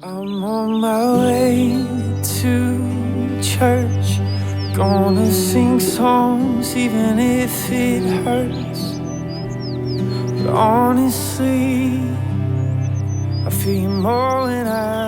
I'm on my way to church. Gonna sing songs even if it hurts. But honestly, I feel more than I.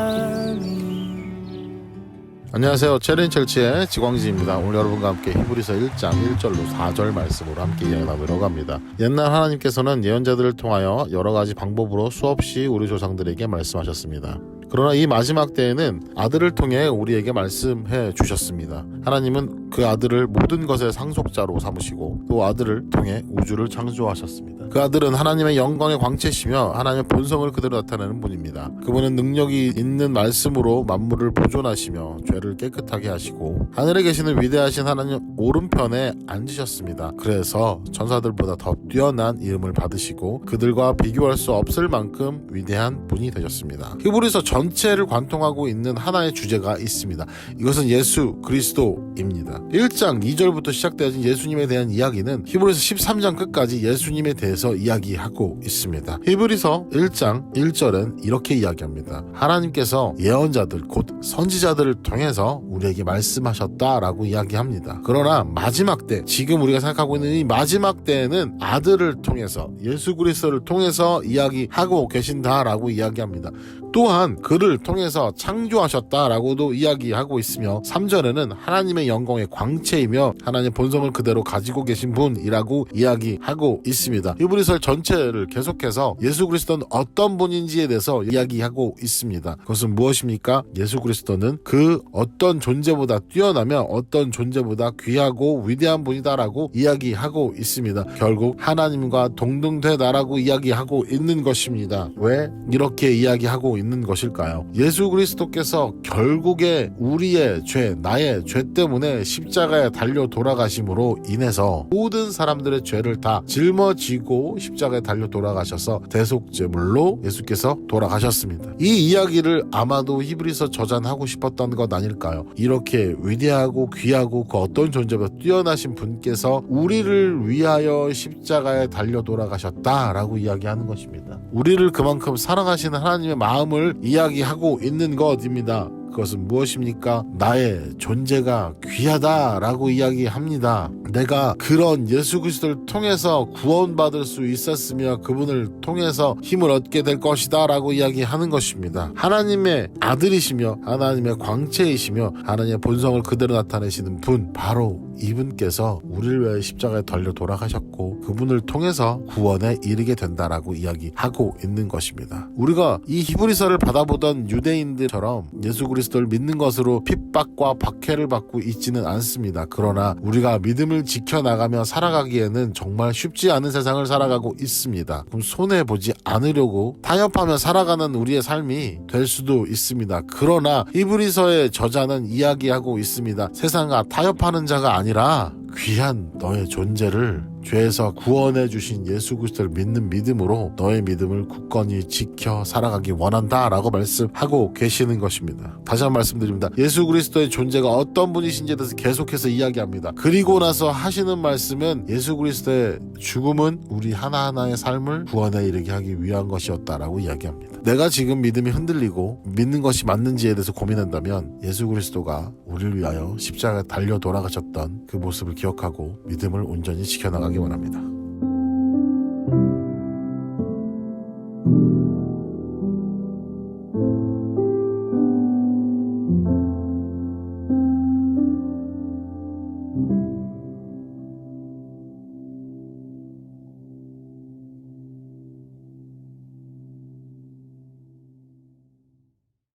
안녕하세요. 체린 철치의 지광지입니다. 오늘 여러분과 함께 히브리서 1장 1절로 4절 말씀으로 함께 이야기 나누려고 합니다. 옛날 하나님께서는 예언자들을 통하여 여러 가지 방법으로 수없이 우리 조상들에게 말씀하셨습니다. 그러나 이 마지막 때에는 아들을 통해 우리에게 말씀해 주셨습니다. 하나님은 그 아들을 모든 것의 상속자로 삼으시고 또 아들을 통해 우주를 창조하셨습니다. 그 아들은 하나님의 영광의 광채시며 하나님의 본성을 그대로 나타내는 분입니다. 그분은 능력이 있는 말씀으로 만물을 보존하시며 죄를 깨끗하게 하시고 하늘에 계시는 위대하신 하나님 오른편에 앉으셨습니다. 그래서 전사들보다 더 뛰어난 이름을 받으시고 그들과 비교할 수 없을 만큼 위대한 분이 되셨습니다. 히브리서 전 체를 관통하고 있는 하나의 주제가 있습니다. 이것은 예수 그리스도입니다. 1장 2절부터 시작되어진 예수님에 대한 이야기는 히브리서 13장 끝까지 예수님에 대해서 이야기하고 있습니다. 히브리서 1장 1절은 이렇게 이야기합니다. 하나님께서 예언자들 곧 선지자들을 통해서 우리에게 말씀하셨다라고 이야기합니다. 그러나 마지막 때 지금 우리가 생각하고 있는 이 마지막 때에는 아들을 통해서 예수 그리스도를 통해서 이야기하고 계신다라고 이야기합니다. 또한 그를 통해서 창조하셨다라고도 이야기하고 있으며 3절에는 하나님의 영광의 광채이며 하나님의 본성을 그대로 가지고 계신 분이라고 이야기하고 있습니다. 히브리서 전체를 계속해서 예수 그리스도는 어떤 분인지에 대해서 이야기하고 있습니다. 그것은 무엇입니까? 예수 그리스도는 그 어떤 존재보다 뛰어나며 어떤 존재보다 귀하고 위대한 분이다라고 이야기하고 있습니다. 결국 하나님과 동등되다라고 이야기하고 있는 것입니다. 왜 이렇게 이야기하고 있는 것일까 요? 예수 그리스도께서 결국에 우리의 죄, 나의 죄 때문에 십자가에 달려 돌아가심으로 인해서 모든 사람들의 죄를 다 짊어지고 십자가에 달려 돌아가셔서 대속제물로 예수께서 돌아가셨습니다. 이 이야기를 아마도 히브리서 저잔하고 싶었던 것 아닐까요? 이렇게 위대하고 귀하고 그 어떤 존재보다 뛰어나신 분께서 우리를 위하여 십자가에 달려 돌아가셨다라고 이야기하는 것입니다. 우리를 그만큼 사랑하시는 하나님의 마음을 이야기 하고 있는 것입니다. 그것은 무엇입니까? 나의 존재가 귀하다라고 이야기합니다. 내가 그런 예수 그리스도를 통해서 구원받을 수 있었으며 그분을 통해서 힘을 얻게 될 것이다라고 이야기하는 것입니다. 하나님의 아들이시며 하나님의 광채이시며 하나님의 본성을 그대로 나타내시는 분 바로 이분께서 우리를 위해 십자가에 달려 돌아가셨고 그분을 통해서 구원에 이르게 된다라고 이야기하고 있는 것입니다. 우리가 이 히브리서를 받아보던 유대인들처럼 예수 그리스도를 믿는 것으로 핍박과 박해를 받고 있지는 않습니다. 그러나 우리가 믿음을 지켜나가며 살아가기에는 정말 쉽지 않은 세상을 살아가고 있습니다. 그럼 손해 보지 않으려고 타협하며 살아가는 우리의 삶이 될 수도 있습니다. 그러나 히브리서의 저자는 이야기하고 있습니다. 세상과 타협하는 자가 아니라 귀한 너의 존재를 죄에서 구원해 주신 예수 그리스도를 믿는 믿음으로 너의 믿음을 굳건히 지켜 살아가기 원한다라고 말씀하고 계시는 것입니다. 다시 한 번 말씀드립니다. 예수 그리스도의 존재가 어떤 분이신지에 대해서 계속해서 이야기합니다. 그리고 나서 하시는 말씀은 예수 그리스도의 죽음은 우리 하나하나의 삶을 구원에 이르게 하기 위한 것이었다라고 이야기합니다. 내가 지금 믿음이 흔들리고 믿는 것이 맞는지에 대해서 고민한다면 예수 그리스도가 우리를 위하여 십자가에 달려 돌아가셨던 그 모습을 기억하고 믿음을 온전히 지켜나가 건강하기 원합니다.